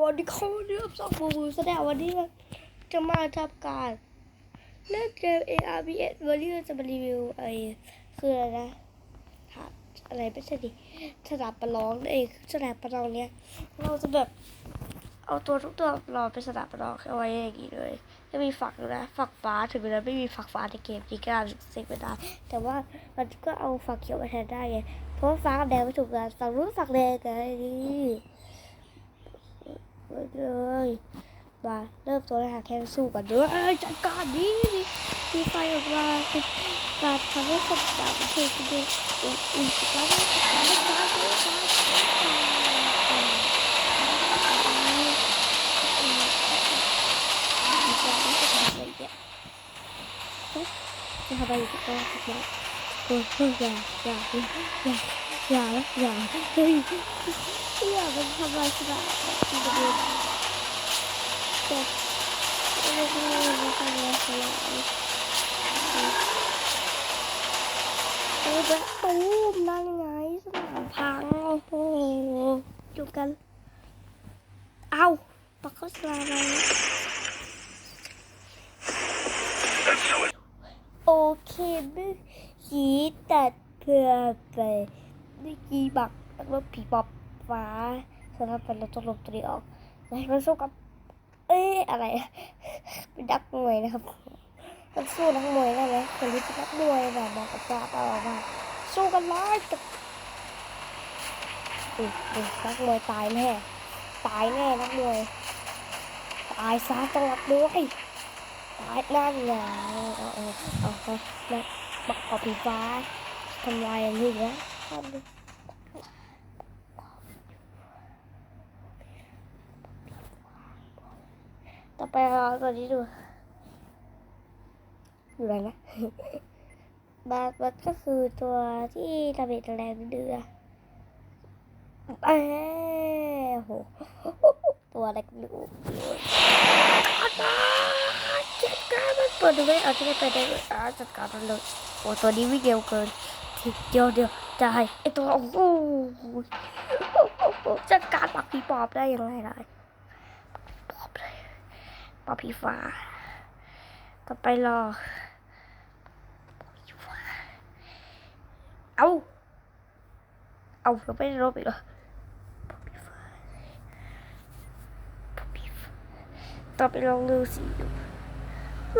วันนี้เขาเรียกสองมือแสดงวันนี้จะมาทำการเล่นเกม ARBS วันนี้เราจะมารีวิวไอ้คืออะไรนะหาอะไรไม่ใช่ดิสนามประลองเองสนามประลองเนี้ยเราจะแบบเอาตัวทุกตัวรอเป็นสนามประลองเอาไว้อย่างนี้เลยจะมีฝักอยู่นะฝักฟ้าถึงแม้ไม่มีฝักฟ้าในเกมที่กล้าเซ็กไม่ได้แต่ว่ามันก็เอาฝักเขียวมาแทนได้ไงเพราะว่าฟ้ากับแดงไม่ถูกกันฝั่งนู้ฝักแดงไงนี่ เลยมาเริ่มตัวแรกแค่สู้กันด้วยจัดการดีดีมีไฟออกมาเป็นการทำให้สมบัติเพื่อจะอุ่นอุ่นแล้วก็แล้วก็การด้วยจะทำอะไรอีกก็ได้เฮ้ยเฮ้ยอย่า อย่าอย่าเฮ้ยอย่ามันทำลายสนามจริงๆเจ็บไม่ได้ไม่ทำอะไรเลยเออแบบตูมนั่นไงสนามพังโอ้โหอยู่กัน เอาปักเข้าสลามมาโอเคเมื่อกี้ตัดเพื่อไป เมื่อกี้บักแล้วก็ผีปอบฟ้าสำหรับเป็นเราต้องลบตัวนี้ออกแล้วมันสู้กับ เอ้ยอะไรเป็นนักมวยนะครับมันสู้นักมวยได้ไหมคนที่เป็นนักมวยแบบบอกกับจ่าตลอดว่าสู้กันร้อยกับอุ้ยนักมวยตายแน่ตายแน่นักมวยตายซะจังหวัดด้วยตายนั่นไงเอาเอาเอาเอาแล้วบักกอบผีฟ้าทำลายอย่างนี้อี กแต่อไปเราเอตัวนี้ดูอยู่ไหนนะบาบัดก็คือตัวที่ทำเป็นแรงเดือแอ้โห ตัวเล็กดูจัดการมันเปิดดูไม่เอาที่ไม่ไปได้เลยอ่าจัดการมันเลยโอ้ตัวนี้วิ่งเร็วเกินเดียวเดียว ตายไอตัวโอ้โหจัดการปักผีปอบได้ยังไงล่ะปอบเลยปอบผีฟ้า ต่อไปรอเอาเอาเราไม่ได้ลบอีกเหรอต่อไปลองลือสีดู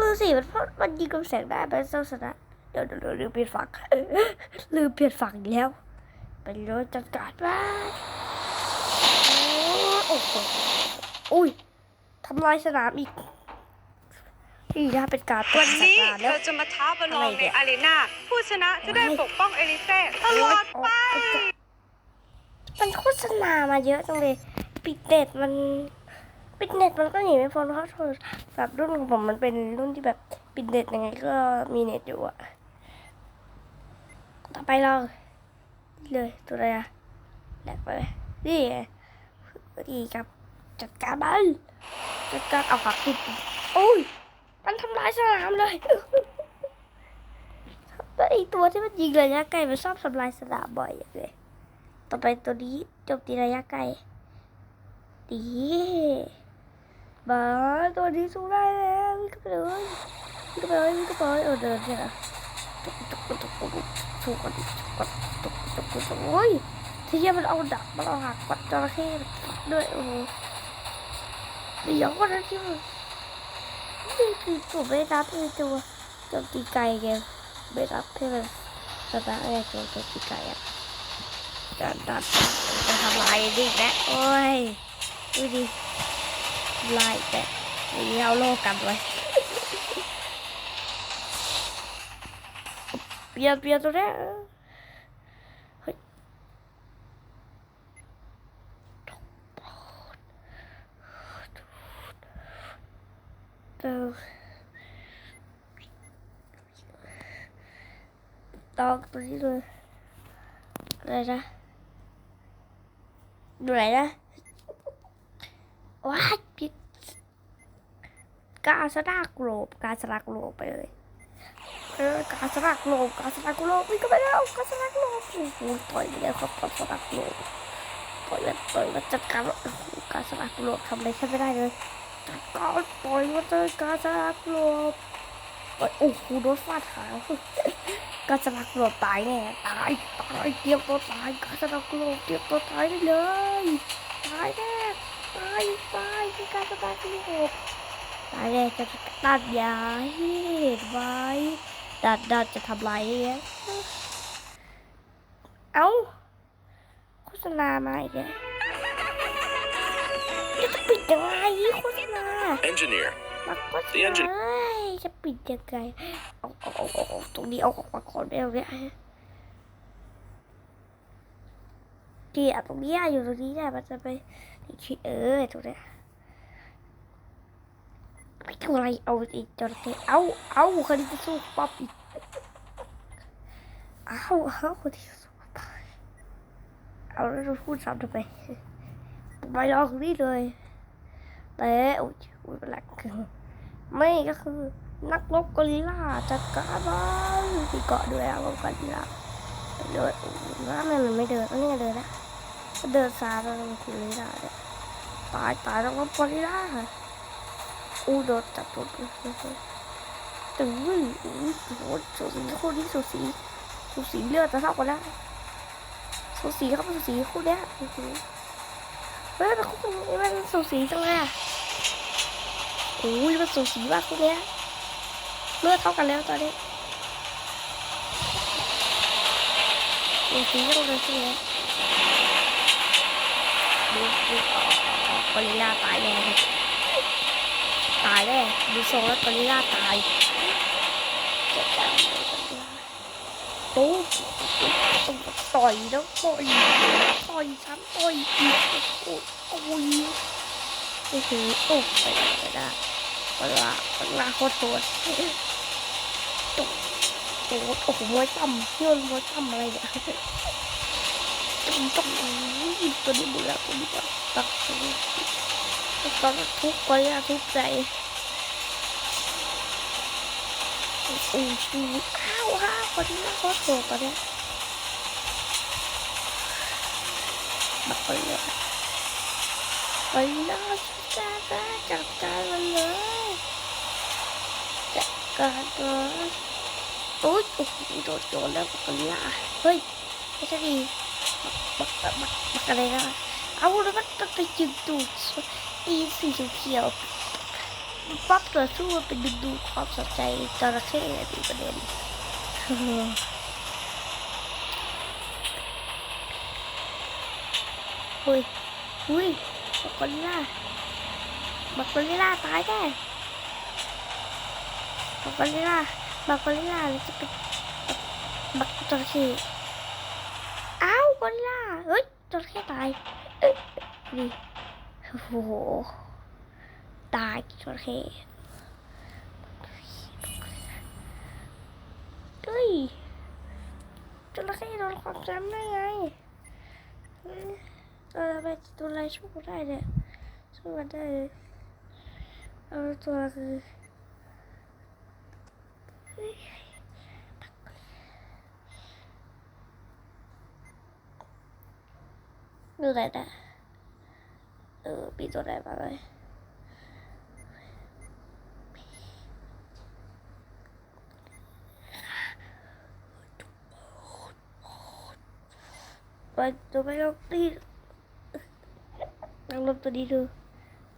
ลือสีมันมันยิงกับแสงได้เป็นเจ้าชนะ เดี๋ยวเดี๋ยวเดี๋ยวลืมเปลี่ยนฝั่งลืมเปลี่ยนฝั่งอีกแล้วไปเลยจัดการไปโอ้โหอุ้ยทำลายสนามอีกนี่นะเป็นการวันนี้จัดการเธแล้วอจะมาท้าประลองอะไรในเนี่ยอารีนาผู้ชนะจะได้ปกป้องเอลิเซ่ตลอดไปมันโฆษณามาเยอะจังเลยปิดเน็ตมันปิดเน็ตมันก็หนีไม่พ้นเพราะโทรศัพท์รุ่นของผมมันเป็นรุ่นที่แบบปิดเน็ตยังไงก็มีเน็ตอยู่อะ ต่อไปเราเลยตัวอะไรอะแหลกไปเลยนี่ดีครับ จัดการมันจัดการเอาผักติดโอ้ยมันทำลายสนามเลยแล้วไอตัวที่มันยิงระยะไกลมันชอบทำลายสนามบ่อยอย่างเลยต่อไปตัวนี้โจมตีระยะไกลดีบ้าตัวนี้สู้ได้แล้ววิ่งไปเลยวิ่งไปเลยวิ่งไปเลยเออเดินใช่ไหมตุกตุกตุกตุกสู้กันตุกตกตกตกตกโอ้ยที่เหี้ยมันเอาดักมันเอาหักปัดจระเข้ด้วยโอ้โหเดี๋ยวก็นะที่มันนี่คือผมไม่รับเลยตัวโจมตีไกลแกไม่รับให้มันชนะไงตัวโจมตีไกลอะดันดันจะทำลายดิแม่โอ้ยดูดิลายแต่นี่เอาโลกกันไว้ ลี่ยนเปลี่ยนตัวนี้เฮ้ยเออตอกตัวนี้เลยอะไรนะดูไหนนะว้ายผิดกาสลากโลบกาสลากโลบไปเลย ออกาสลากโลบกาสลากโลบวิ่งก็ไปแล้วกาสลากโลบโอ้โหต่อยไปแล้วครับกาสลากโลบต่อยแบบต่อยแบบจัดการโอ้โหการสลักโลบทำอะไรฉันไม่ได้เลยจัดการปล่อยมาเลยการสลักโลบโอ้โหโดนฟาดหางการสลักโลบตายแน่ตายตายเตรียมตัวตายการสลักโลบเตรียมตัวตายได้เลยตายแน่ตายตายที่การสลักโลบตายแน่จะตัดยาให้เห็นไว้ ดัดดัดจะทำไรเนี่ยเอ้าโฆษณามาอีกแล้วจะปิดยังไงโฆษณา Engineer. มาโฆษ The ณา engine เอ้ยจะปิดยังไงเอาเอาเอาเอาเอาตรงนี้เอาออกมาก่อนได้ไหมเกี่ยตรงนี้อะอยู่ตรงนี้ได้มันจะไปที่เออตรงเนี้ย ไม่ทำอะไรเอาอีกจระเข้เอาเอาคนที่จะสู้ป๊อปอีกเอาเอาคนที่จะสู้ป๊อปเอาแล้วเราพูดซ้ำทำไมไม่ลองนี่เลย แต่โอ้ยโอ้ยเป็นไรไม่ก็คือนักรบกอริลลาจัดการมันมีเกาะด้วยนักรบกอริลลาเดินโอ้ยแล้วทำไมมันไม่เดินอันนี้เดินนะก็เดินซาแล้วมันคือไม่ได้เนี่ยตายตายนักรบกอริลลา อูดนจับตัวตึ้งตึ้งอุ้ยโอ้โหสูสีคู่นี้สูสีสูสีเลือดจะเท่ากันแล้วสูสีเขาเป็นสูสีคู่เนี้ยสูสีเฮ้ยแต่คู่นี้มันสูสีจังเลยอะโอ้ยมันสูสีมากคู่เนี้ยเลือดเท่ากันแล้วตอนนี้สูสีกันเลยคู่เนี้ยดูดูออกออกออกกอริลลาตายแน่เลย ตายแน่ดูทรงแล้วกอริลลาตายตู้ต่อยแล้วต่อยต่อยซ้ำต่อยอีกโอ้ยโอ้ยโอ้โหโอ้ไปได้ไปได้เวลาเวลาโคตรโหดโอ้โหโอ้โหมวยต่ำเพื่อนมวยต่ำอะไรเนี่ยต้องต้องยิงตัวนี้บุแล้วตัวนี้แบบตักตัวนี้ ตอนทุกคนอะทุกใจโอ้โหอ้าวอ้าวคนนี้โคตรโหดตอนเนี้ยบักคนเลยไปแล้วจ้าจ้าจัดการมันเลยจัดการเลยโอ๊ยโอ้โหโดนโจรแล้วกันล่ะเฮ้ยไม่ใช่ดีบักบักบักบักอะไรนะเอาแล้วมันต้องไปจึงดูด ตีสีเขียวๆปั๊บตัวสู้มันเป็นดึงดูความสนใจจระเข้ดีประเด็นเฮ้ยอุ้ยบักกอริล่าบักกอริล่าตายแน่บักกอริล่าบักกอริล่าจะเป็นบักจระเข้อ้าวกอริล่าเฮ้ยจระเข้ตายเอ้ยนี่ โอ้โห ตายจระเข้เฮ้ยจระเข้โดนความจำได้ไงเฮ้ยเออไปตัวอะไรช่วยกูได้เนี่ยช่วยกันได้เอาตัวคือดูไหนนะ เออปีตัวไหนมาเลยไปตัวไปลองตีลองลบตัวนี้ดู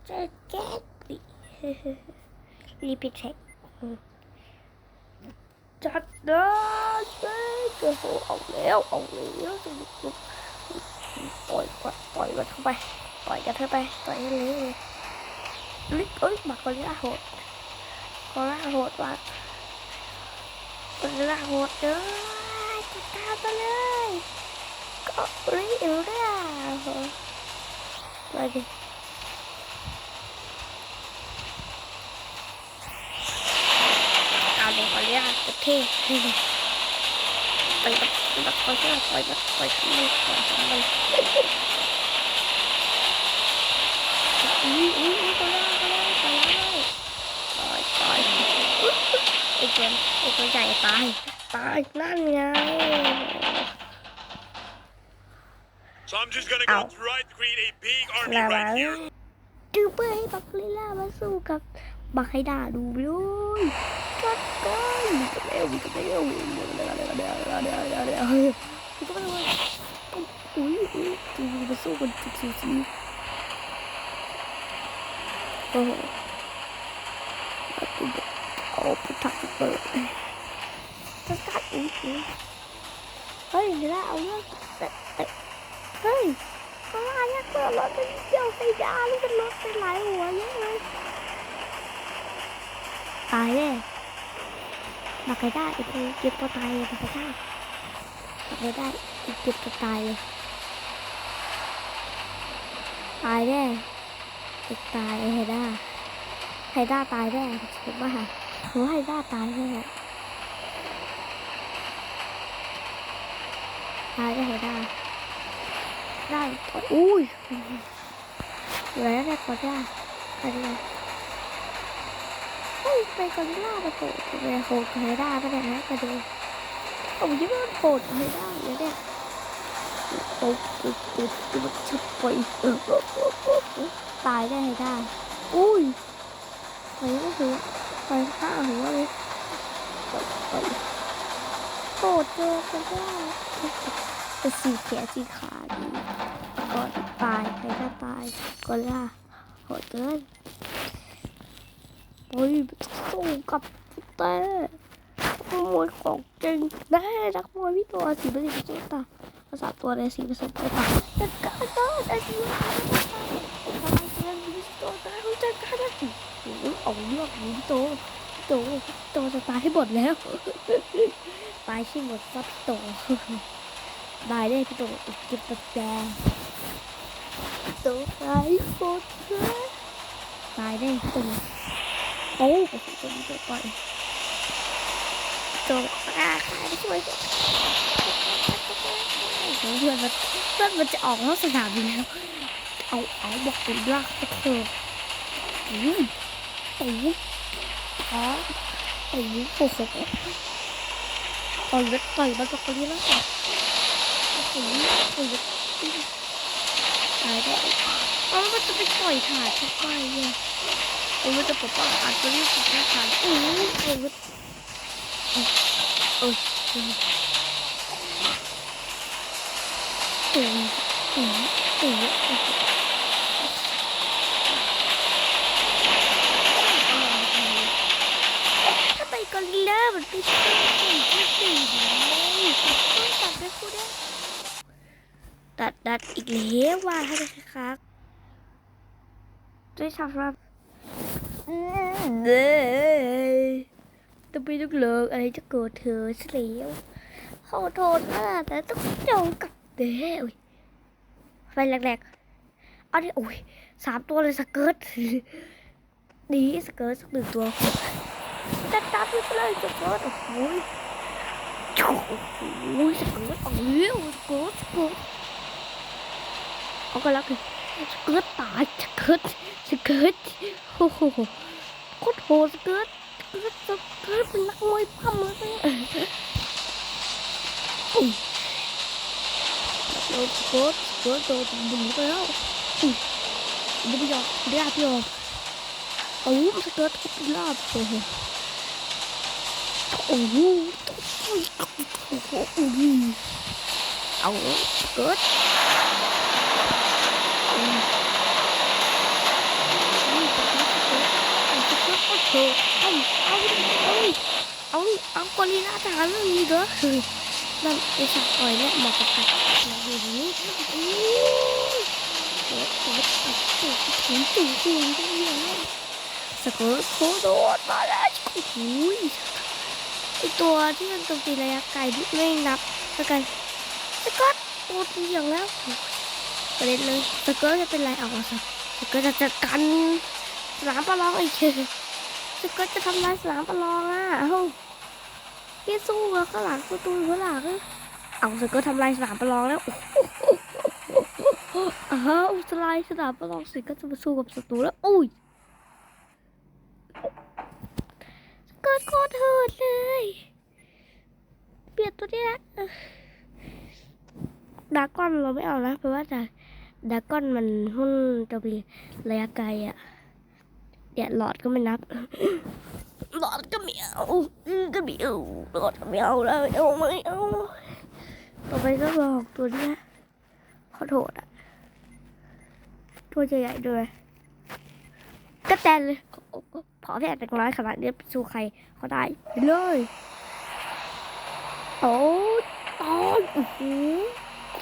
จะแก๊สดิรีพิเช็คจัดเลยโอ้โหเอาแล้วเอาแล้วจะปล่อยปล่อยปล่อยมันเข้าไป ปล่อยกันเข้าไปปล่อยให้เละเลยลิเอ้ยบักกอริลลาโหดกอริลลาโหดว่ะกอริลลาโหดเด้อจัดการไปเลยกอริลลาโหดไปดิเอาเลยกอริลลาจะเท่ไปแบบแบบกอริลลาปล่อยแบบปล่อยทั้งมันปล่อยทั้งมัน อุ้ยอุ้ยอุ้ยตัวล่างตัวล่างตัวล่างปล่อยปล่อยไอ้ตัวไอ้ตัวใหญ่ตายตายนั่นไง So I'm just gonna go try to create a big army ลา right วา here. ดูเพื่อให้บักลิล่ามาสู้กับบักไฮดาดูด้วยกัดียวกันเดียวเดียวเฮ้ยก็ไม่รู้อุ้ยอุ้ยมาสู้กันสุดๆ สีโอ้โหเอาไปถักเปิดจะกัดอุ้ยอุ้ยเฮ้ยเห็นแล้วเอาเรื่องเฮ้ยอะไรอะเกิดรถเป็นเกี่ยวไฟดาลูกเป็นรถเป็นหลายหัวเยอะเลยตายเลยบักไก่ได้อีกเก็บตัวตายเลยบักไก่ได้บักไก่ได้อีกเก็บตัวตายเลยตายแน่ ตายไอไฮด้าไฮด้าตายแน่คิดว่าหัวไฮด้าตายแน่ตายแน่ไฮด้าได้อุ้ยอยู่ไหนแล้วเนี่ยก่อนได้กันเลยเฮ้ยไปกอริลล่าไปโผล่ไปโผล่ไฮด้าไปไหนนะกันเลยผมคิดว่ามันโผล่ไฮด้าแล้วเนี่ย โอ้ปุ๊บปุ๊บปุ๊บชุบไปตายได้ได้ อุ้ยไปก็คือไปข้าหัวเลยไปไปโผล่เจอกันได้แต่สีแขนสีขาดีก่อนตายใครก็ตายก่อนล่ะโหดเกินโอ้ยสู้กับเต้ขโมยของจริงได้นักมวยพี่ตัวสีเป็นสีตัวตา ภาษาตัวในสีผสมตัวตาจัดการได้ได้สีผสมตัวตาทำไมเกินสีตัวตาจัดการได้โอ้ยเอาเรื่องพี่โตโตโตจะตายให้หมดแล้วตายให้หมดซับโตได้ได้พี่โตเก็บตัแจตัวตายหมดเลยตายได้พี่โตโอ้โหตัวนี้ตัวต่อยตัวอาขายได้ช่วย เพื่อนมันเพื่อนมันจะออกนอกสนามอยู่แล้วเอาเอาบอกเป็นลากไปเถอะอืมตีอ๋อตีโอ้โหต่อยไปต่อยมันกับคนนี้แล้วค่ะโอ้โหโอ้โหตายแล้วอ๋อมันจะไปต่อยขาดทุกไปเลยโอ้มันจะปกป้องขาดตัวนี้ปกป้องขาดโอ้ยโอ้ยโอ้ย ถ้าไปกอริลลามันไปช่วยที่สี่เลยต้องตัดไปพูดได้ตัดดัดอีกแล้วว่าให้ได้ครับด้วยสำหรับเด้ต้องไปต้องเลิกอะไรจะเกิดเธอเสียวขอโทษนะแต่ต้องเจอกับ เด้อไฟแรกๆเอาดิโอ้ยสามตัวเลยสเกิร์ตดีสเกิร์ตสักหนึ่งตัวจัดการไปเลยสเกิร์ตโอ้โหโอ้ยสเกิร์ตเอาเร็วสเกิร์ตสเกิร์ตเอาก็แล้วกันสเกิร์ตตายสเกิร์ตสเกิร์ตโอ้โหโคตรโหดสเกิร์ตสเกิร์ตสเกิร์ตเป็นนักมวยปั้มเลย โดนสเกิร์ตสเกิร์ตโดนบุ๋มไปแล้วอุ้ยบุ๋มยอมเรียบยอมโอ้สเกิร์ตทุบลาบโอ้โหโอ้โหโอ้โหโอ้โหเอาสเกิร์ตเอาเอาเอาเอาเอากอริลลาทหารเรื่องนี้เด้อคือ นั่นไอสัตว์ต่อยเนี่ยเหมาะกับกัดอย่างนี้โอ้ยโอ้โหถึงถึงถึงถึงได้ยังสกอร์โคโดดมาแล้วโอ้ยไอตัวที่มันโจมตีระยะไกลไม่นับแล้วกันสกอตโอ้ยอย่างแล้วประเด็นเลยสกอร์จะเป็นไรเอาวะสกอร์จะจัดการสนามประลองไอีกเชยสก็จะทำลายสนามประลองอะเฮ้ อ้าพี่สู้กับข้างหลังประตูข้างหลังเอาสก็ทำลายสนามประลองแล้วอ้าวสลายสนามประลองสิก็จะมาสู้กับศัตรูแล้วอุ้ยก็โคตรเถิดเลย เปลี่ยนตัวนี้ละดาก้อนเราไม่เอานะเพราะว่าดราดาก้อนมันหุ้นจะมีระยะไกลอะเดี๋ยวหลอดก็ไม่นับ หลอดก็ไม่เอาอือก็ไม่เอาหลอดก็ไม่เอาแล้วไม่เอาไม่เอาต่อไปก็บอกตัวเนี้ยขอโทษอะตัวใหญ่ๆด้วยก็แตนเลยขอแค่แต่น้อยขนาดนี้ไปสู้ใครเขาได้เลยโอ้ตายโอ้โห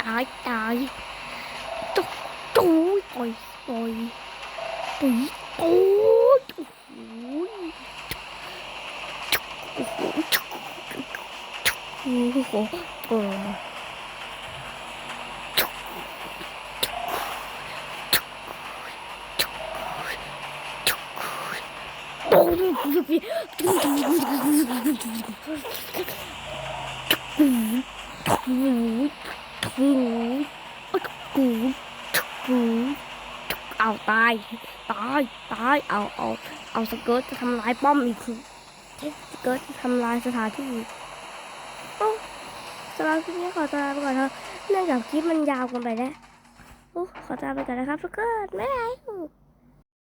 ตายตายตุ๊กตุ๊ยต่อยต่อยตุยโอ้ยโอ้โหโอ้โหโอ้โหโอ้ เอาตาย ตาย ตาย เอา เอา เอาสเกิร์ตจะทำลายป้อมอีกสเกิร์ตจะทำลายสถานที่อีกำหรับคลิปนี้ขอตัวลาไปก่อนเถอะเนื่องจากคลิปมันยาวเกินไปแล้วขอตัวลาไปก่อนนะครับสเกิร์ตไม่ได้